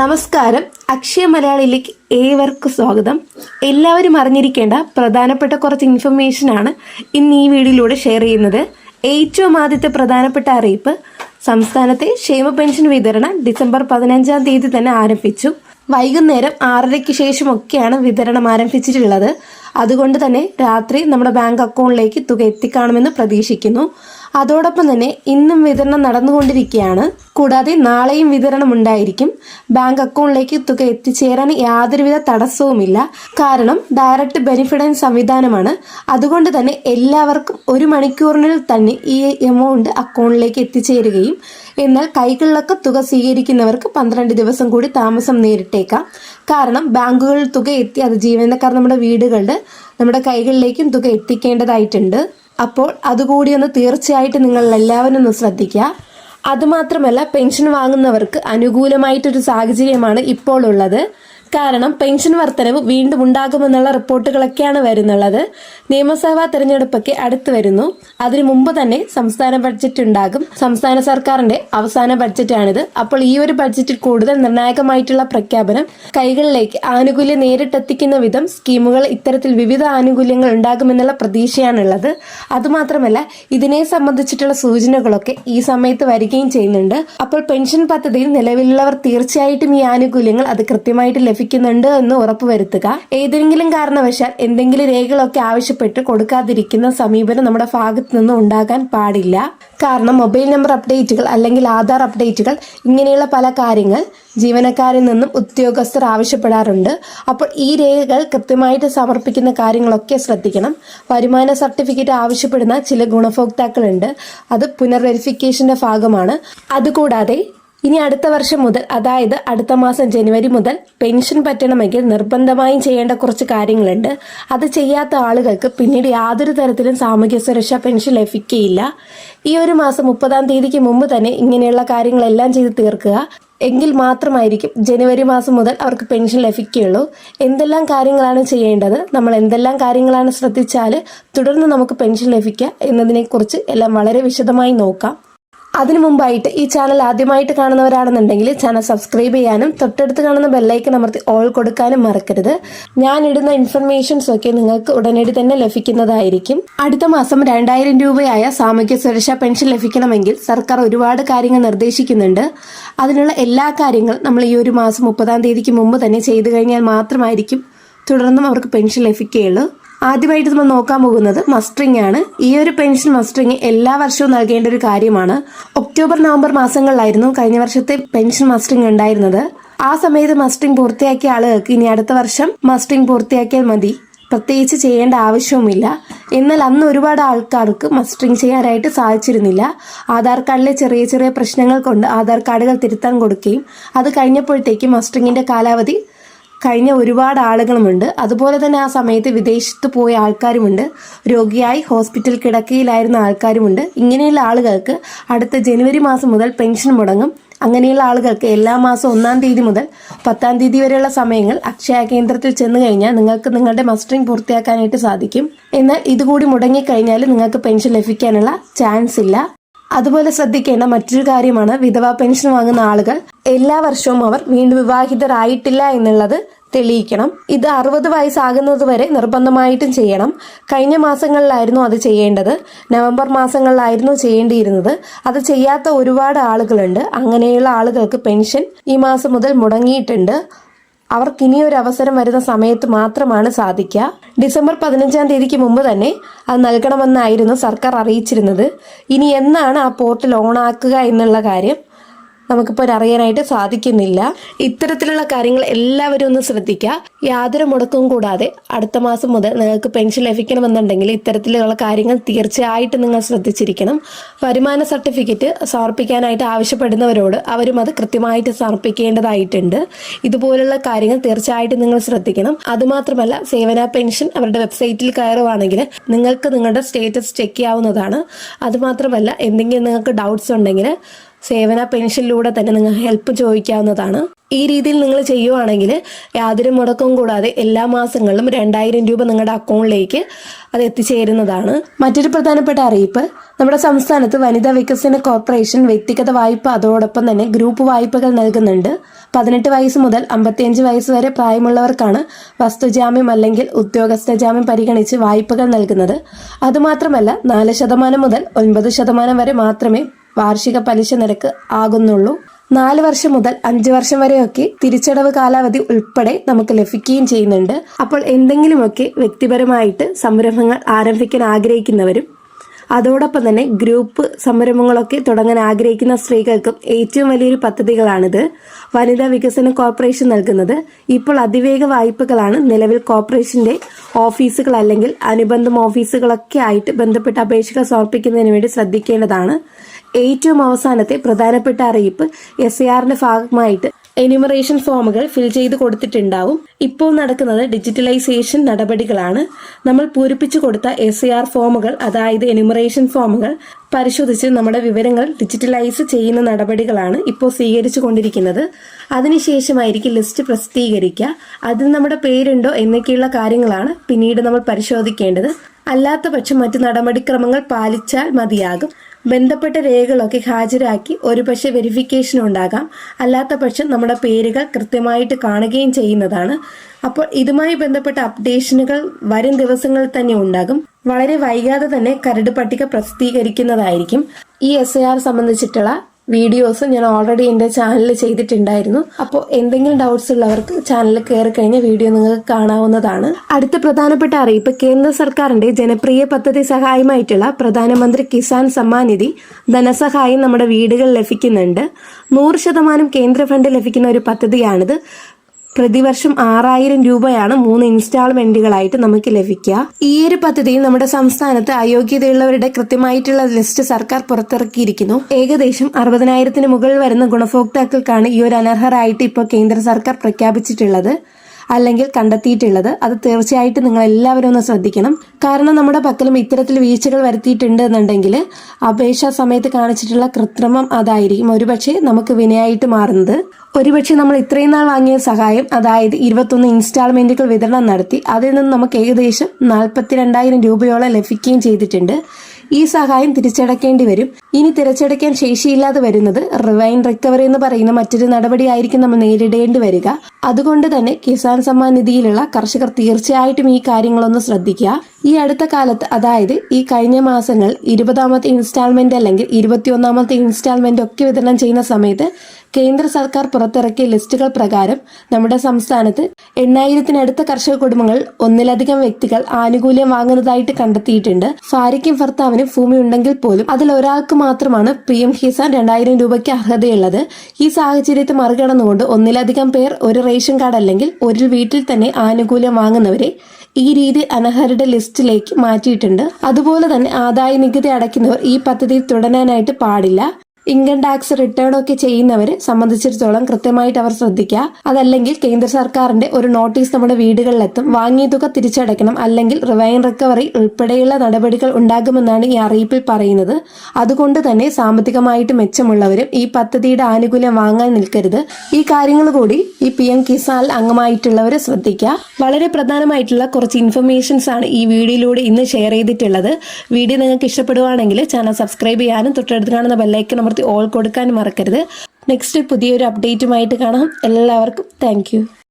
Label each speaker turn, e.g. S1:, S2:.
S1: നമസ്കാരം. അക്ഷയ മലയാളിയിലേക്ക് ഏവർക്കും സ്വാഗതം. എല്ലാവരും അറിഞ്ഞിരിക്കേണ്ട പ്രധാനപ്പെട്ട കുറച്ച് ഇൻഫർമേഷൻ ആണ് ഇന്ന് ഈ വീഡിയോയിലൂടെ ഷെയർ ചെയ്യുന്നത്. ഏറ്റവും ആദ്യത്തെ പ്രധാനപ്പെട്ട അറിയിപ്പ് സംസ്ഥാനത്തെ ക്ഷേമ പെൻഷൻ വിതരണം ഡിസംബർ പതിനഞ്ചാം തീയതി തന്നെ ആരംഭിച്ചു. വൈകുന്നേരം ആറരയ്ക്ക് ശേഷമൊക്കെയാണ് വിതരണം ആരംഭിച്ചിട്ടുള്ളത്. അതുകൊണ്ട് തന്നെ രാത്രി നമ്മുടെ ബാങ്ക് അക്കൗണ്ടിലേക്ക് തുക എത്തിക്കാണുമെന്ന് പ്രതീക്ഷിക്കുന്നു. അതോടൊപ്പം തന്നെ ഇന്നും വിതരണം നടന്നുകൊണ്ടിരിക്കുകയാണ്. കൂടാതെ നാളെയും വിതരണം ഉണ്ടായിരിക്കും. ബാങ്ക് അക്കൗണ്ടിലേക്ക് തുക എത്തിച്ചേരാൻ യാതൊരുവിധ തടസ്സവുമില്ല. കാരണം ഡയറക്റ്റ് ബെനിഫിഡൻസ് സംവിധാനമാണ്. അതുകൊണ്ട് തന്നെ എല്ലാവർക്കും ഒരു മണിക്കൂറിനുള്ളിൽ തന്നെ ഈ എമൗണ്ട് അക്കൗണ്ടിലേക്ക് എത്തിച്ചേരുകയും. എന്നാൽ കൈകളിലൊക്കെ തുക സ്വീകരിക്കുന്നവർക്ക് പന്ത്രണ്ട് ദിവസം കൂടി താമസം നേരിട്ടേക്കാം. കാരണം ബാങ്കുകളിൽ തുക എത്തി അത് ജീവനക്കാർ നമ്മുടെ വീടുകളുടെ നമ്മുടെ കൈകളിലേക്കും തുക എത്തിക്കേണ്ടതായിട്ടുണ്ട്. അപ്പോൾ അതുകൂടി ഒന്ന് തീർച്ചയായിട്ടും നിങ്ങൾ എല്ലാവരും ഒന്ന് ശ്രദ്ധിക്കുക. അതുമാത്രമല്ല പെൻഷൻ വാങ്ങുന്നവർക്ക് അനുകൂലമായിട്ടൊരു സാഹചര്യമാണ് ഇപ്പോൾ ഉള്ളത് കാരണം പെൻഷൻ വർധനവ് വീണ്ടും ഉണ്ടാകുമെന്നുള്ള റിപ്പോർട്ടുകളൊക്കെയാണ് വരുന്നുള്ളത്. നിയമസഭാ തെരഞ്ഞെടുപ്പൊക്കെ അടുത്ത് വരുന്നു. അതിനു മുമ്പ് തന്നെ സംസ്ഥാന ബഡ്ജറ്റ് ഉണ്ടാകും. സംസ്ഥാന സർക്കാരിന്റെ അവസാന ബഡ്ജറ്റാണിത്. അപ്പോൾ ഈ ഒരു ബഡ്ജറ്റിൽ കൂടുതൽ നിർണായകമായിട്ടുള്ള പ്രഖ്യാപനം കൈകളിലേക്ക് ആനുകൂല്യം നേരിട്ടെത്തിക്കുന്ന വിധം സ്കീമുകൾ ഇത്തരത്തിൽ വിവിധ ആനുകൂല്യങ്ങൾ ഉണ്ടാകുമെന്നുള്ള പ്രതീക്ഷയാണുള്ളത്. അതുമാത്രമല്ല ഇതിനെ സംബന്ധിച്ചിട്ടുള്ള സൂചനകളൊക്കെ ഈ സമയത്ത് വരികയും ചെയ്യുന്നുണ്ട്. അപ്പോൾ പെൻഷൻ പദ്ധതിയിൽ നിലവിലുള്ളവർ തീർച്ചയായിട്ടും ഈ ആനുകൂല്യങ്ങൾ അത് കൃത്യമായിട്ട് ലഭിക്കുന്നുണ്ട് എന്ന് ഉറപ്പുവരുത്തുക ഏതെങ്കിലും കാരണവശാൽ എന്തെങ്കിലും രേഖകളൊക്കെ ആവശ്യപ്പെട്ട് കൊടുക്കാതിരിക്കുന്ന സമീപനം നമ്മുടെ ഭാഗത്ത് നിന്ന് ഉണ്ടാകാൻ പാടില്ല. കാരണം മൊബൈൽ നമ്പർ അപ്ഡേറ്റുകൾ അല്ലെങ്കിൽ ആധാർ അപ്ഡേറ്റുകൾ ഇങ്ങനെയുള്ള പല കാര്യങ്ങൾ ജീവനക്കാരിൽ നിന്നും ഉദ്യോഗസ്ഥർ ആവശ്യപ്പെടാറുണ്ട്. അപ്പോൾ ഈ രേഖകൾ കൃത്യമായിട്ട് സമർപ്പിക്കുന്ന കാര്യങ്ങളൊക്കെ ശ്രദ്ധിക്കണം. വരുമാന സർട്ടിഫിക്കറ്റ് ആവശ്യപ്പെടുന്ന ചില ഗുണഭോക്താക്കളുണ്ട്. അത് പുനർവെരിഫിക്കേഷന്റെ ഭാഗമാണ്. അതുകൂടാതെ ഇനി അടുത്ത വർഷം മുതൽ അതായത് അടുത്ത മാസം ജനുവരി മുതൽ പെൻഷൻ പറ്റണമെങ്കിൽ നിർബന്ധമായും ചെയ്യേണ്ട കുറച്ച് കാര്യങ്ങളുണ്ട്. അത് ചെയ്യാത്ത ആളുകൾക്ക് പിന്നീട് യാതൊരു തരത്തിലും സാമൂഹ്യ സുരക്ഷാ പെൻഷൻ ലഭിക്കുകയില്ല. ഈ ഒരു മാസം മുപ്പതാം തീയതിക്ക് മുമ്പ് തന്നെ ഇങ്ങനെയുള്ള കാര്യങ്ങളെല്ലാം ചെയ്ത് തീർക്കുക. എങ്കിൽ മാത്രമായിരിക്കും ജനുവരി മാസം മുതൽ അവർക്ക് പെൻഷൻ ലഭിക്കുകയുള്ളൂ. എന്തെല്ലാം കാര്യങ്ങളാണ് ചെയ്യേണ്ടത്? നമ്മൾ എന്തെല്ലാം കാര്യങ്ങളാണ് ശ്രദ്ധിച്ചാൽ തുടർന്ന് നമുക്ക് പെൻഷൻ ലഭിക്കുക എന്നതിനെക്കുറിച്ച് എല്ലാം വളരെ വിശദമായി നോക്കാം. അതിനു മുമ്പായിട്ട് ഈ ചാനൽ ആദ്യമായിട്ട് കാണുന്നവരാണെന്നുണ്ടെങ്കിൽ ചാനൽ സബ്സ്ക്രൈബ് ചെയ്യാനും തൊട്ടടുത്ത് കാണുന്ന ബെല്ലൈക്കൻ അമർത്തി ഓൾ കൊടുക്കാനും മറക്കരുത്. ഞാൻ ഇടുന്ന ഇൻഫർമേഷൻസ് ഒക്കെ നിങ്ങൾക്ക് ഉടനടി തന്നെ ലഭിക്കുന്നതായിരിക്കും. അടുത്ത മാസം രണ്ടായിരം രൂപയായ സാമൂഹ്യ സുരക്ഷാ പെൻഷൻ ലഭിക്കണമെങ്കിൽ സർക്കാർ ഒരുപാട് കാര്യങ്ങൾ നിർദ്ദേശിക്കുന്നുണ്ട്. അതിനുള്ള എല്ലാ കാര്യങ്ങളും നമ്മൾ ഈ ഒരു മാസം മുപ്പതാം തീയതിക്ക് മുമ്പ് തന്നെ ചെയ്തു കഴിഞ്ഞാൽ മാത്രമായിരിക്കും തുടർന്നും അവർക്ക് പെൻഷൻ ലഭിക്കുകയുള്ളൂ. ആദ്യമായിട്ട് നമ്മൾ നോക്കാൻ പോകുന്നത് മസ്റ്ററിംഗ് ആണ്. ഈ ഒരു പെൻഷൻ മസ്റ്ററിംഗ് എല്ലാ വർഷവും നൽകേണ്ട ഒരു കാര്യമാണ്. ഒക്ടോബർ നവംബർ മാസങ്ങളിലായിരുന്നു കഴിഞ്ഞ വർഷത്തെ പെൻഷൻ മസ്റ്ററിംഗ് ഉണ്ടായിരുന്നത്. ആ സമയത്ത് മസ്റ്ററിംഗ് പൂർത്തിയാക്കിയ ആളുകൾക്ക് ഇനി അടുത്ത വർഷം മസ്റ്ററിംഗ് പൂർത്തിയാക്കിയാൽ മതി. പ്രത്യേകിച്ച് ചെയ്യേണ്ട ആവശ്യവുമില്ല. എന്നാൽ അന്ന് ഒരുപാട് ആൾക്കാർക്ക് മസ്റ്ററിംഗ് ചെയ്യാനായിട്ട് സാധിച്ചിരുന്നില്ല. ആധാർ കാർഡിലെ ചെറിയ ചെറിയ പ്രശ്നങ്ങൾ കൊണ്ട് ആധാർ കാർഡുകൾ തിരുത്താൻ കൊടുക്കുകയും അത് കഴിഞ്ഞപ്പോഴത്തേക്കും മസ്റ്ററിങ്ങിന്റെ കാലാവധി കഴിഞ്ഞ ഒരുപാട് ആളുകളുമുണ്ട്. അതുപോലെ തന്നെ ആ സമയത്ത് വിദേശത്ത് പോയ ആൾക്കാരുമുണ്ട്. രോഗിയായി ഹോസ്പിറ്റൽ കിടക്കയിലായിരുന്ന ആൾക്കാരുമുണ്ട്. ഇങ്ങനെയുള്ള ആളുകൾക്ക് അടുത്ത ജനുവരി മാസം മുതൽ പെൻഷൻ മുടങ്ങും. അങ്ങനെയുള്ള ആളുകൾക്ക് എല്ലാ മാസം ഒന്നാം തീയതി മുതൽ പത്താം തീയതി വരെയുള്ള സമയങ്ങൾ അക്ഷയ കേന്ദ്രത്തിൽ ചെന്ന് കഴിഞ്ഞാൽ നിങ്ങൾക്ക് നിങ്ങളുടെ മസ്റ്ററിംഗ് പൂർത്തിയാക്കാനായിട്ട് സാധിക്കും. എന്നാൽ ഇതുകൂടി മുടങ്ങിക്കഴിഞ്ഞാൽ നിങ്ങൾക്ക് പെൻഷൻ ലഭിക്കാനുള്ള ചാൻസ് ഇല്ല. അതുപോലെ ശ്രദ്ധിക്കേണ്ട മറ്റൊരു കാര്യമാണ് വിധവാ പെൻഷൻ വാങ്ങുന്ന ആളുകൾ എല്ലാ വർഷവും അവർ വീണ്ടും വിവാഹിതരായിട്ടില്ല എന്നുള്ളത് തെളിയിക്കണം. ഇത് അറുപത് വയസ്സാകുന്നത് വരെ നിർബന്ധമായിട്ടും ചെയ്യണം. കഴിഞ്ഞ മാസങ്ങളിലായിരുന്നു അത് ചെയ്യേണ്ടത്. നവംബർ മാസങ്ങളിലായിരുന്നു ചെയ്യേണ്ടിയിരുന്നത്. അത് ചെയ്യാത്ത ഒരുപാട് ആളുകളുണ്ട്. അങ്ങനെയുള്ള ആളുകൾക്ക് പെൻഷൻ ഈ മാസം മുതൽ മുടങ്ങിയിട്ടുണ്ട്. അവർക്ക് ഇനി ഒരു അവസരം വരുന്ന സമയത്ത് മാത്രമാണ് സാധിക്കുക. ഡിസംബർ പതിനഞ്ചാം തീയതിക്ക് മുമ്പ് തന്നെ അത് നൽകണമെന്നായിരുന്നു സർക്കാർ അറിയിച്ചിരുന്നത്. ഇനി എന്നാണ് ആ പോർട്ടൽ ഓണാക്കുക എന്നുള്ള കാര്യം? നമുക്കിപ്പോൾ അറിയാനായിട്ട് സാധിക്കുന്നില്ല. ഇത്തരത്തിലുള്ള കാര്യങ്ങൾ എല്ലാവരും ഒന്ന് ശ്രദ്ധിക്കുക യാതൊരു മുടക്കവും കൂടാതെ അടുത്ത മാസം മുതൽ നിങ്ങൾക്ക് പെൻഷൻ ലഭിക്കണമെന്നുണ്ടെങ്കിൽ ഇത്തരത്തിലുള്ള കാര്യങ്ങൾ തീർച്ചയായിട്ടും നിങ്ങൾ ശ്രദ്ധിച്ചിരിക്കണം. വരുമാന സർട്ടിഫിക്കറ്റ് സമർപ്പിക്കാനായിട്ട് ആവശ്യപ്പെടുന്നവരോട് അവരും അത് കൃത്യമായിട്ട് സമർപ്പിക്കേണ്ടതായിട്ടുണ്ട്. ഇതുപോലുള്ള കാര്യങ്ങൾ തീർച്ചയായിട്ടും നിങ്ങൾ ശ്രദ്ധിക്കണം. അതുമാത്രമല്ല സേവന പെൻഷൻ അവരുടെ വെബ്സൈറ്റിൽ കയറുവാണെങ്കിൽ നിങ്ങൾക്ക് നിങ്ങളുടെ സ്റ്റേറ്റസ് ചെക്ക് ചെയ്യാവുന്നതാണ്. അതുമാത്രമല്ല എന്തെങ്കിലും നിങ്ങൾക്ക് ഡൗട്ട്സ് ഉണ്ടെങ്കിൽ സേവന പെൻഷനിലൂടെ തന്നെ നിങ്ങൾക്ക് ഹെൽപ്പ് ചോദിക്കാവുന്നതാണ്. ഈ രീതിയിൽ നിങ്ങൾ ചെയ്യുവാണെങ്കിൽ യാതൊരു മുടക്കവും കൂടാതെ എല്ലാ മാസങ്ങളിലും രണ്ടായിരം രൂപ നിങ്ങളുടെ അക്കൗണ്ടിലേക്ക് അത് എത്തിച്ചേരുന്നതാണ്. മറ്റൊരു പ്രധാനപ്പെട്ട അറിയിപ്പ് നമ്മുടെ സംസ്ഥാനത്ത് വനിതാ വികസന കോർപ്പറേഷൻ വ്യക്തിഗത വായ്പ അതോടൊപ്പം തന്നെ ഗ്രൂപ്പ് വായ്പകൾ നൽകുന്നുണ്ട്. പതിനെട്ട് വയസ്സ് മുതൽ അമ്പത്തിയഞ്ച് വയസ്സ് വരെ പ്രായമുള്ളവർക്കാണ് വസ്തുജാമ്യം അല്ലെങ്കിൽ ഉദ്യോഗസ്ഥ ജാമ്യം പരിഗണിച്ച് വായ്പകൾ നൽകുന്നത്. അതുമാത്രമല്ല നാല് ശതമാനം മുതൽ ഒൻപത് ശതമാനം വരെ മാത്രമേ വാർഷിക പലിശ നിരക്ക് ആകുന്നുള്ളൂ. നാല് വർഷം മുതൽ അഞ്ച് വർഷം വരെയൊക്കെ തിരിച്ചടവ് കാലാവധി ഉൾപ്പെടെ നമുക്ക് ലഭിക്കുകയും ചെയ്യുന്നുണ്ട്. അപ്പോൾ എന്തെങ്കിലുമൊക്കെ വ്യക്തിപരമായിട്ട് സംരംഭങ്ങൾ ആരംഭിക്കാൻ ആഗ്രഹിക്കുന്നവരും അതോടൊപ്പം തന്നെ ഗ്രൂപ്പ് സംരംഭങ്ങളൊക്കെ തുടങ്ങാൻ ആഗ്രഹിക്കുന്ന സ്ത്രീകൾക്കും ഏറ്റവും വലിയൊരു പദ്ധതികളാണിത്. വനിതാ വികസന കോർപ്പറേഷൻ നൽകുന്നത് ഇപ്പോൾ അതിവേഗ വായ്പകളാണ് നിലവിൽ കോർപ്പറേഷന്റെ ഓഫീസുകൾ അല്ലെങ്കിൽ അനുബന്ധം ഓഫീസുകളൊക്കെ ആയിട്ട് ബന്ധപ്പെട്ട അപേക്ഷകൾ സമർപ്പിക്കുന്നതിന് വേണ്ടി ശ്രദ്ധിക്കേണ്ടതാണ്. ഏറ്റവും അവസാനത്തെ പ്രധാനപ്പെട്ട അറിയിപ്പ് എസ് എ ആറിന്റെ ഭാഗമായിട്ട് എന്യൂമറേഷൻ ഫോമുകൾ ഫിൽ ചെയ്ത് കൊടുത്തിട്ടുണ്ടാവും. ഇപ്പോൾ നടക്കുന്നത് ഡിജിറ്റലൈസേഷൻ നടപടികളാണ്. നമ്മൾ പൂരിപ്പിച്ചു കൊടുത്ത എസ് ആർ ഫോമുകൾ അതായത് എന്യൂമറേഷൻ ഫോമുകൾ പരിശോധിച്ച് നമ്മുടെ വിവരങ്ങൾ ഡിജിറ്റലൈസ് ചെയ്യുന്ന നടപടികളാണ് ഇപ്പോൾ സ്വീകരിച്ചു കൊണ്ടിരിക്കുന്നത്. അതിനുശേഷമായിരിക്കും ലിസ്റ്റ് പ്രസിദ്ധീകരിക്കുക. അതിൽ നമ്മുടെ പേരുണ്ടോ എന്നൊക്കെയുള്ള കാര്യങ്ങളാണ് പിന്നീട് നമ്മൾ പരിശോധിക്കേണ്ടത്. അല്ലാത്ത പക്ഷം മറ്റു നടപടിക്രമങ്ങൾ പാലിച്ചാൽ മതിയാകും. ബന്ധപ്പെട്ട രേഖകളൊക്കെ ഹാജരാക്കി ഒരുപക്ഷെ വെരിഫിക്കേഷൻ ഉണ്ടാകാം. അല്ലാത്ത പക്ഷം നമ്മുടെ പേരുകൾ കൃത്യമായിട്ട് കാണുകയും ചെയ്യുന്നതാണ്. അപ്പോൾ ഇതുമായി ബന്ധപ്പെട്ട അപ്ഡേഷനുകൾ വരും ദിവസങ്ങളിൽ തന്നെ ഉണ്ടാകും. വളരെ വൈകാതെ തന്നെ കരട് പട്ടിക പ്രസിദ്ധീകരിക്കുന്നതായിരിക്കും. ഈ എസ് സംബന്ധിച്ചിട്ടുള്ള വീഡിയോസ് ഞാൻ ഓൾറെഡി എന്റെ ചാനലിൽ ചെയ്തിട്ടുണ്ടായിരുന്നു. അപ്പോൾ എന്തെങ്കിലും ഡൗട്ട്സ് ഉള്ളവർക്ക് ചാനലിൽ കയറി കഴിഞ്ഞ വീഡിയോ നിങ്ങൾക്ക് കാണാവുന്നതാണ്. അടുത്ത പ്രധാനപ്പെട്ട അറിയിപ്പ് കേന്ദ്ര സർക്കാരിന്റെ ജനപ്രിയ പദ്ധതി സഹായമായിട്ടുള്ള പ്രധാനമന്ത്രി കിസാൻ സമ്മാൻ നിധി ധനസഹായം നമ്മുടെ വീടുകളിൽ ലഭിക്കുന്നുണ്ട്. നൂറ് ശതമാനം കേന്ദ്ര ഫണ്ട് ലഭിക്കുന്ന ഒരു പദ്ധതിയാണിത്. പ്രതിവർഷം ആറായിരം രൂപയാണ് മൂന്ന് ഇൻസ്റ്റാൾമെന്റുകളായിട്ട് നമുക്ക് ലഭിക്കുക. ഈ ഒരു പദ്ധതിയിൽ നമ്മുടെ സംസ്ഥാനത്ത് അയോഗ്യതയുള്ളവരുടെ കൃത്യമായിട്ടുള്ള ലിസ്റ്റ് സർക്കാർ പുറത്തിറക്കിയിരിക്കുന്നു. ഏകദേശം അറുപതിനായിരത്തിന് മുകളിൽ വരുന്ന ഗുണഭോക്താക്കൾക്കാണ് ഈ ഒരു അനർഹരായിട്ട് ഇപ്പോൾ കേന്ദ്ര സർക്കാർ പ്രഖ്യാപിച്ചിട്ടുള്ളത്. അല്ലെങ്കിൽ കണ്ടെത്തിയിട്ടുള്ളത് അത് തീർച്ചയായിട്ടും നിങ്ങൾ എല്ലാവരും ഒന്ന് ശ്രദ്ധിക്കണം. കാരണം നമ്മുടെ പക്കലും ഇത്തരത്തിൽ വീഴ്ചകൾ വരുത്തിയിട്ടുണ്ട് എന്നുണ്ടെങ്കിൽ അപേക്ഷാ സമയത്ത് കാണിച്ചിട്ടുള്ള കൃത്രിമം അതായിരിക്കും. ഒരുപക്ഷെ നമുക്ക് വിനയായിട്ട് മാറുന്നത്. ഒരുപക്ഷെ നമ്മൾ ഇത്രയും നാൾ വാങ്ങിയ സഹായം അതായത് ഇരുപത്തൊന്ന് ഇൻസ്റ്റാൾമെന്റുകൾ വിതരണം നടത്തി അതിൽ നിന്ന് നമുക്ക് ഏകദേശം നാൽപ്പത്തിരണ്ടായിരം രൂപയോളം ലഭിക്കുകയും ചെയ്തിട്ടുണ്ട്. ഈ സഹായം തിരിച്ചടക്കേണ്ടി വരും. ഇനി തിരിച്ചടയ്ക്കാൻ ശേഷിയില്ലാതെ വരുന്നത് റിവൈൻ റിക്കവറി എന്ന് പറയുന്ന മറ്റൊരു നടപടിയായിരിക്കും നമ്മൾ നേരിടേണ്ടി വരിക. അതുകൊണ്ട് തന്നെ കിസാൻ സമ്മാൻ നിധിയിലുള്ള കർഷകർ തീർച്ചയായിട്ടും ഈ കാര്യങ്ങളൊന്ന് ശ്രദ്ധിക്കുക. ഈ അടുത്ത കാലത്ത് അതായത് ഈ കഴിഞ്ഞ മാസങ്ങൾ ഇരുപതാമത്തെ ഇൻസ്റ്റാൾമെന്റ് അല്ലെങ്കിൽ ഇരുപത്തിയൊന്നാമത്തെ ഇൻസ്റ്റാൾമെന്റ് ഒക്കെ വിതരണം ചെയ്യുന്ന സമയത്ത് കേന്ദ്ര സർക്കാർ പുറത്തിറക്കിയ ലിസ്റ്റുകൾ പ്രകാരം നമ്മുടെ സംസ്ഥാനത്ത് എണ്ണായിരത്തിനടുത്ത കർഷക കുടുംബങ്ങൾ ഒന്നിലധികം വ്യക്തികൾ ആനുകൂല്യം വാങ്ങുന്നതായിട്ട് കണ്ടെത്തിയിട്ടുണ്ട്. ഭാര്യയ്ക്കും ഭർത്താവിനും ഭൂമി ഉണ്ടെങ്കിൽ പോലും അതിൽ ഒരാൾക്ക് മാത്രമാണ് പി എം കിസാൻ രണ്ടായിരം രൂപയ്ക്ക് അർഹതയുള്ളത്. ഈ സാഹചര്യത്തെ മറികടന്നുകൊണ്ട് ഒന്നിലധികം പേർ ഒരു റേഷൻ കാർഡ് അല്ലെങ്കിൽ ഒരു വീട്ടിൽ തന്നെ ആനുകൂല്യം വാങ്ങുന്നവരെ ഈ രീതി അനർഹരുടെ ലിസ്റ്റിലേക്ക് മാറ്റിയിട്ടുണ്ട്. അതുപോലെ തന്നെ ആദായ നികുതി അടയ്ക്കുന്നവർ ഈ പദ്ധതിയിൽ തുടരാനായിട്ട് പാടില്ല. ഇൻകം ടാക്സ് റിട്ടേൺ ഒക്കെ ചെയ്യുന്നവരെ സംബന്ധിച്ചിടത്തോളം കൃത്യമായിട്ട് അവർ ശ്രദ്ധിക്കുക. അതല്ലെങ്കിൽ കേന്ദ്ര സർക്കാരിന്റെ ഒരു നോട്ടീസ് നമ്മുടെ വീടുകളിലെത്തും. വാങ്ങിയ തുക തിരിച്ചടയ്ക്കണം. അല്ലെങ്കിൽ റിവൈൻ റിക്കവറി ഉൾപ്പെടെയുള്ള നടപടികൾ ഉണ്ടാകുമെന്നാണ് ഈ അറിയിപ്പിൽ പറയുന്നത്. അതുകൊണ്ട് തന്നെ സാമ്പത്തികമായിട്ട് മെച്ചമുള്ളവരും ഈ പദ്ധതിയുടെ ആനുകൂല്യം വാങ്ങാൻ നിൽക്കരുത്. ഈ കാര്യങ്ങൾ കൂടി ഈ പി എം കിസാനിൽ അംഗമായിട്ടുള്ളവരെ ശ്രദ്ധിക്കുക. വളരെ പ്രധാനമായിട്ടുള്ള കുറച്ച് ഇൻഫർമേഷൻസ് ആണ് ഈ വീഡിയോയിലൂടെ ഇന്ന് ഷെയർ ചെയ്തിട്ടുള്ളത്. വീഡിയോ നിങ്ങൾക്ക് ഇഷ്ടപ്പെടുവാണെങ്കിൽ ചാനൽ സബ്സ്ക്രൈബ് ചെയ്യാനും തൊട്ടടുത്ത് കാണുന്ന ബെല്ലൈക്കൺ ഓൾ കൊടുക്കാൻ മറക്കരുത്. നെക്സ്റ്റ് പുതിയൊരു അപ്ഡേറ്റുമായിട്ട് കാണാം. എല്ലാവർക്കും താങ്ക്